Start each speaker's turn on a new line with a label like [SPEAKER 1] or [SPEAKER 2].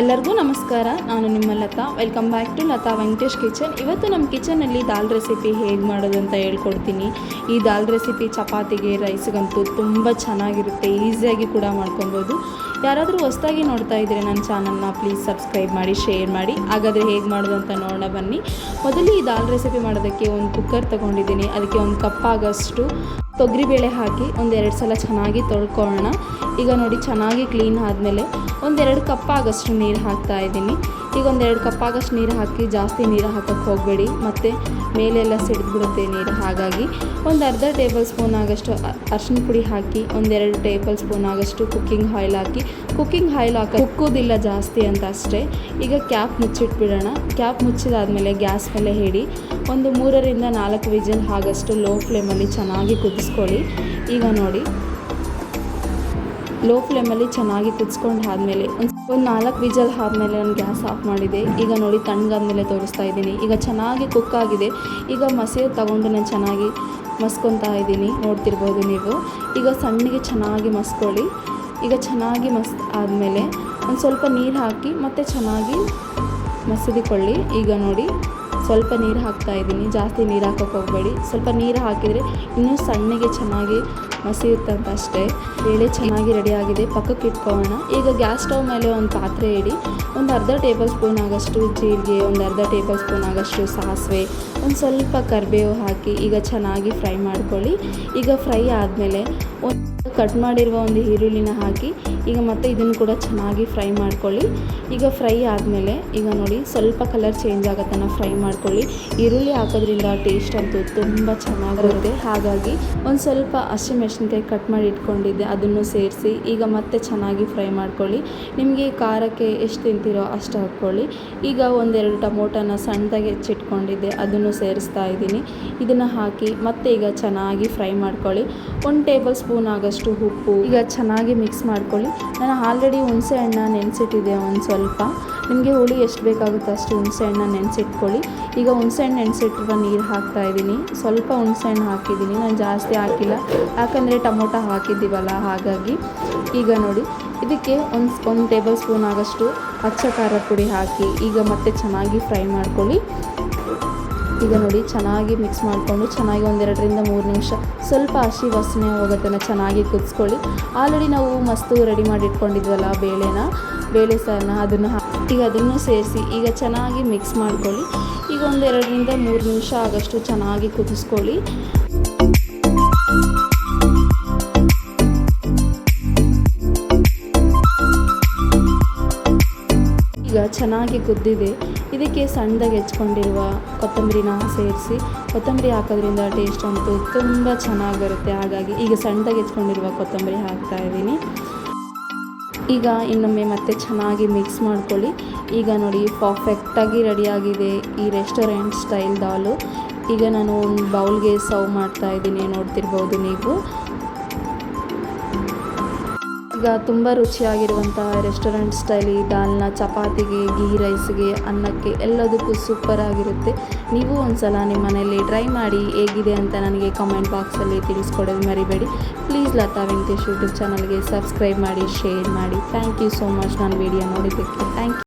[SPEAKER 1] ಎಲ್ಲರಿಗೂ ನಮಸ್ಕಾರ. ನಾನು ನಿಮ್ಮ Latha. Welcome back to Latha Venkatesh kitchen ಇವತ್ತು ನಮ್ಮ ಕಿಚನಲ್ಲಿ ದಾಲ್ ರೆಸಿಪಿ ಹೇಗೆ ಮಾಡೋದು ಅಂತ ಹೇಳ್ಕೊಡ್ತೀನಿ. ಈ ದಾಲ್ ರೆಸಿಪಿ ಚಪಾತಿಗೆ ರೈಸ್ಗಂತೂ ತುಂಬ ಚೆನ್ನಾಗಿರುತ್ತೆ ಈಸಿಯಾಗಿ ಕೂಡ ಮಾಡ್ಕೊಬೋದು. ಯಾರಾದರೂ ಹೊಸ್ದಾಗಿ ನೋಡ್ತಾ ಇದ್ದರೆ ನನ್ನ ಚಾನಲ್ನ ಪ್ಲೀಸ್ ಸಬ್ಸ್ಕ್ರೈಬ್ ಮಾಡಿ ಶೇರ್ ಮಾಡಿ. ಹಾಗಾದರೆ ಹೇಗೆ ಮಾಡೋದು ಅಂತ ನೋಡೋಣ ಬನ್ನಿ. ಮೊದಲು ಈ ದಾಲ್ ರೆಸಿಪಿ ಮಾಡೋದಕ್ಕೆ ಒಂದು ಕುಕ್ಕರ್ ತೊಗೊಂಡಿದ್ದೀನಿ. ಅದಕ್ಕೆ ಒಂದು ಕಪ್ ಆಗೋಷ್ಟು ತೊಗರಿಬೇಳೆ ಹಾಕಿ ಒಂದೆರಡು ಸಲ ಚೆನ್ನಾಗಿ ತೊಳ್ಕೊಳ್ಳೋಣ. ಈಗ ನೋಡಿ ಚೆನ್ನಾಗಿ ಕ್ಲೀನ್ ಆದಮೇಲೆ ಒಂದೆರಡು ಕಪ್ ಆಗೋಷ್ಟು ನೀರು ಹಾಕ್ತಾ ಇದ್ದೀನಿ. ಈಗ ಒಂದೆರಡು ಕಪ್ ಆಗೋಷ್ಟು ನೀರು ಹಾಕಿ, ಜಾಸ್ತಿ ನೀರು ಹಾಕೋಕ್ಕೆ ಹೋಗಬೇಡಿ. ಮತ್ತು ಮೇಲೆಲ್ಲ ಸಿಡಿದ್ಬಿಡುತ್ತೆ ನೀರು. ಹಾಗಾಗಿ ಒಂದು ಅರ್ಧ ಟೇಬಲ್ ಸ್ಪೂನ್ ಆಗಷ್ಟು ಅರ್ಶಿನ ಪುಡಿ ಹಾಕಿ, ಒಂದೆರಡು ಟೇಬಲ್ ಸ್ಪೂನ್ ಆಗಷ್ಟು ಕುಕ್ಕಿಂಗ್ ಆಯಿಲ್ ಹಾಕಿ. ಕುಕ್ಕಿಂಗ್ ಆಯಿಲ್ ಹಾಕಿ ಕುಕ್ಕೋದಿಲ್ಲ ಜಾಸ್ತಿ ಅಂತ ಅಷ್ಟೇ. ಈಗ ಕ್ಯಾಪ್ ಮುಚ್ಚಿಟ್ಬಿಡೋಣ. ಕ್ಯಾಪ್ ಮುಚ್ಚಿದಾದಮೇಲೆ ಗ್ಯಾಸ್ ಮೇಲೆ ಹೇಳಿ. ಒಂದು ಮೂರರಿಂದ ನಾಲ್ಕು ವಿಜಲ್ ಆಗಷ್ಟು ಲೋ ಫ್ಲೇಮಲ್ಲಿ ಚೆನ್ನಾಗಿ ಕುದಿಸ್ಕೊಳ್ಳಿ. ಈಗ ನೋಡಿ. ಲೋ ಫ್ಲೇಮಲ್ಲಿ ಚೆನ್ನಾಗಿ ಕುದಿಸ್ಕೊಂಡು ಆದಮೇಲೆ ಒಂದು ಒಂದು ನಾಲ್ಕು ವಿಜಲ್ ಆದಮೇಲೆ ನಾನು ಗ್ಯಾಸ್ ಆಫ್ ಮಾಡಿದೆ. ಈಗ ನೋಡಿ ತಣ್ಣಗಾದ್ಮೇಲೆ ತೋರಿಸ್ತಾ ಇದ್ದೀನಿ. ಈಗ ಚೆನ್ನಾಗಿ ಕುಕ್ ಆಗಿದೆ. ಈಗ ಮಸಿ ತಗೊಂಡು ನಾನು ಚೆನ್ನಾಗಿ ಮಸ್ಕೊತಾ ಇದ್ದೀನಿ. ನೋಡ್ತಿರ್ಬೋದು ನೀವು. ಈಗ ಸಣ್ಣಗೆ ಚೆನ್ನಾಗಿ ಮಸ್ಕೊಳ್ಳಿ. ಈಗ ಚೆನ್ನಾಗಿ ಮಸ್ ಆದಮೇಲೆ ಒಂದು ಸ್ವಲ್ಪ ನೀರು ಹಾಕಿ ಮತ್ತೆ ಚೆನ್ನಾಗಿ ಮಸದಿಕೊಳ್ಳಿ. ಈಗ ನೋಡಿ ಸ್ವಲ್ಪ ನೀರು ಹಾಕ್ತಾ ಇದ್ದೀನಿ. ಜಾಸ್ತಿ ನೀರು ಹಾಕೋಕೆ ಹೋಗಬೇಡಿ. ಸ್ವಲ್ಪ ನೀರು ಹಾಕಿದರೆ ಇನ್ನೂ ಸಣ್ಣಗೆ ಚೆನ್ನಾಗಿ ಮಸಿಯುತ್ತಂತ ಅಷ್ಟೇ. ಬೇಳೆ ಚೆನ್ನಾಗಿ ಆಗಿದೆ. ಪಕ್ಕಕ್ಕೆ ಇಟ್ಕೊಳ್ಳೋಣ. ಈಗ ಗ್ಯಾಸ್ ಸ್ಟವ್ ಮೇಲೆ ಒಂದು ಪಾತ್ರೆ ಇಡಿ. ಒಂದು ಅರ್ಧ ಟೇಬಲ್ ಸ್ಪೂನ್ ಆಗೋಷ್ಟು ಜೀರಿಗೆ, ಒಂದು ಅರ್ಧ ಟೇಬಲ್ ಸ್ಪೂನ್ ಆಗೋಷ್ಟು ಸಾಸಿವೆ, ಒಂದು ಸ್ವಲ್ಪ ಕರಿಬೇವು ಹಾಕಿ ಈಗ ಚೆನ್ನಾಗಿ ಫ್ರೈ ಮಾಡ್ಕೊಳ್ಳಿ. ಈಗ ಫ್ರೈ ಆದಮೇಲೆ ಕಟ್ ಮಾಡಿರುವ ಒಂದು ಈರುಳ್ಳಿನ ಹಾಕಿ ಈಗ ಮತ್ತೆ ಇದನ್ನು ಕೂಡ ಚೆನ್ನಾಗಿ ಫ್ರೈ ಮಾಡ್ಕೊಳ್ಳಿ. ಈಗ ಫ್ರೈ ಆದಮೇಲೆ ಈಗ ನೋಡಿ ಸ್ವಲ್ಪ ಕಲರ್ ಚೇಂಜ್ ಆಗೋತನ ಫ್ರೈ ಮಾಡ್ಕೊಳ್ಳಿ. ಈರುಳ್ಳಿ ಹಾಕೋದ್ರಿಂದ ಟೇಸ್ಟ್ ಅಂತೂ ತುಂಬ ಚೆನ್ನಾಗಿರುತ್ತೆ ಹಾಗಾಗಿ ಒಂದು ಸ್ವಲ್ಪ ಹಸಿಮೆಣಸಿನ್ಕಾಯಿ ಕಟ್ ಮಾಡಿ ಇಟ್ಕೊಂಡಿದ್ದೆ, ಅದನ್ನು ಸೇರಿಸಿ ಈಗ ಮತ್ತೆ ಚೆನ್ನಾಗಿ ಫ್ರೈ ಮಾಡ್ಕೊಳ್ಳಿ. ನಿಮಗೆ ಖಾರಕ್ಕೆ ಎಷ್ಟು ತಿಂತೀರೋ ಅಷ್ಟು ಹಾಕ್ಕೊಳ್ಳಿ. ಈಗ ಒಂದೆರಡು ಟೊಮೊಟೊನ ಸಣ್ಣದಾಗಿ ಹೆಚ್ಚಿಟ್ಕೊಂಡಿದ್ದೆ, ಅದನ್ನು ಸೇರಿಸ್ತಾ ಇದ್ದೀನಿ. ಇದನ್ನು ಹಾಕಿ ಮತ್ತೆ ಈಗ ಚೆನ್ನಾಗಿ ಫ್ರೈ ಮಾಡ್ಕೊಳ್ಳಿ. ಒಂದು ಟೇಬಲ್ ಸ್ಪೂನ್ ಆಗೋಷ್ಟು ಉಪ್ಪು. ಈಗ ಚೆನ್ನಾಗಿ ಮಿಕ್ಸ್ ಮಾಡ್ಕೊಳ್ಳಿ. ನಾನು ಆಲ್ರೆಡಿ ಹುಣಸೆ ಹಣ್ಣ ನೆನೆಸಿಟ್ಟಿದೆ ಒಂದು ಸ್ವಲ್ಪ. ನಿಮಗೆ ಹುಳಿ ಎಷ್ಟು ಬೇಕಾಗುತ್ತೋ ಅಷ್ಟು ಹುಣಸೆ ಹಣ್ಣ ನೆನೆಸಿಟ್ಕೊಳ್ಳಿ. ಈಗ ಹುಣಸೆ ಹಣ್ಣು ನೆನೆಸಿಟ್ಟಿರುವ ನೀರು ಹಾಕ್ತಾ ಇದ್ದೀನಿ. ಸ್ವಲ್ಪ ಹುಣಸೆ ಹಣ್ಣು ಹಾಕಿದ್ದೀನಿ. ನಾನು ಜಾಸ್ತಿ ಹಾಕಿಲ್ಲ. ಯಾಕಂದರೆ ಟೊಮೊಟೊ ಹಾಕಿದ್ದೀವಲ್ಲ, ಹಾಗಾಗಿ. ಈಗ ನೋಡಿ, ಇದಕ್ಕೆ ಒಂದು ಒಂದು ಟೇಬಲ್ ಸ್ಪೂನ್ ಆಗೋಷ್ಟು ಅಚ್ಚ ಖಾರ ಪುಡಿ ಹಾಕಿ, ಈಗ ಮತ್ತೆ ಚೆನ್ನಾಗಿ ಫ್ರೈ ಮಾಡ್ಕೊಳ್ಳಿ. ಈಗ ನೋಡಿ, ಚೆನ್ನಾಗಿ ಮಿಕ್ಸ್ ಮಾಡಿಕೊಂಡು ಚೆನ್ನಾಗಿ ಒಂದೆರಡರಿಂದ ಮೂರು ನಿಮಿಷ ಸ್ವಲ್ಪ ಹಸಿ ವಾಸನೆ ಹೋಗುತ್ತೆ ಚೆನ್ನಾಗಿ ಕುದಿಸ್ಕೊಳ್ಳಿ. ಆಲ್ರೆಡಿ ನಾವು ಮಸ್ತು ರೆಡಿ ಮಾಡಿ ಇಟ್ಕೊಂಡಿದ್ವಲ್ಲ ಬೇಳೆನ. ಬೇಳೆ ಸಾರನ್ನ ಅದನ್ನು ಈಗ ಅದನ್ನು ಸೇರಿಸಿ ಈಗ ಚೆನ್ನಾಗಿ ಮಿಕ್ಸ್ ಮಾಡ್ಕೊಳ್ಳಿ. ಈಗ ಒಂದೆರಡರಿಂದ ಮೂರು ನಿಮಿಷ ಆಗಷ್ಟು ಚೆನ್ನಾಗಿ ಕುದಿಸ್ಕೊಳ್ಳಿ. ಈಗ ಚೆನ್ನಾಗಿ ಕುದ್ದಿದೆ. ಇದಕ್ಕೆ ಸಣ್ಣದಾಗಿ ಹೆಚ್ಕೊಂಡಿರುವ ಕೊತ್ತಂಬರಿನ ಸೇರಿಸಿ ಕೊತ್ತಂಬರಿ ಹಾಕೋದ್ರಿಂದ ಟೇಸ್ಟ್ ಅಂತೂ ತುಂಬ ಚೆನ್ನಾಗಿರುತ್ತೆ. ಹಾಗಾಗಿ ಈಗ ಸಣ್ಣದಾಗಿ ಹೆಚ್ಕೊಂಡಿರುವ ಕೊತ್ತಂಬರಿ ಹಾಕ್ತಾ ಇದ್ದೀನಿ. ಈಗ ಇನ್ನೊಮ್ಮೆ ಮತ್ತೆ ಚೆನ್ನಾಗಿ ಮಿಕ್ಸ್ ಮಾಡ್ಕೊಳ್ಳಿ. ಈಗ ನೋಡಿ ಪರ್ಫೆಕ್ಟಾಗಿ ರೆಡಿಯಾಗಿದೆ ಈ ರೆಸ್ಟೋರೆಂಟ್ ಸ್ಟೈಲ್ ದಾಲು. ಈಗ ನಾನು ಒಂದು ಬೌಲ್ಗೆ ಸರ್ವ್ ಮಾಡ್ತಾ ಇದ್ದೀನಿ. ನೋಡ್ತಿರ್ಬೋದು ನೀವು. ಈಗ ತುಂಬ ರುಚಿಯಾಗಿರುವಂತಹ ರೆಸ್ಟೋರೆಂಟ್ ಸ್ಟೈಲಿ ದಾಲ್ನ ಚಪಾತಿಗೆ ಗೀ ರೈಸ್ಗೆ ಅನ್ನಕ್ಕೆ ಎಲ್ಲದಕ್ಕೂ ಸೂಪರ್ ಆಗಿರುತ್ತೆ. ನೀವು ಒಂದ್ಸಲ ನಿಮ್ಮ ಮನೆಯಲ್ಲಿ ಟ್ರೈ ಮಾಡಿ ಹೇಗಿದೆ ಅಂತ ನನಗೆ ಕಮೆಂಟ್ ಬಾಕ್ಸಲ್ಲಿ ತಿಳಿಸ್ಕೊಡೋದು ಮರಿಬೇಡಿ. ಪ್ಲೀಸ್ ಲತಾ ವೆಂಕಟೇಶ್ ಯೂಟ್ಯೂಬ್ ಚಾನಲ್ಗೆ ಸಬ್ಸ್ಕ್ರೈಬ್ ಮಾಡಿ ಶೇರ್ ಮಾಡಿ. ಥ್ಯಾಂಕ್ ಯು ಸೋ ಮಚ್ ನಾನು ವಿಡಿಯೋ ನೋಡಿದ್ದಕ್ಕೆ. Thank you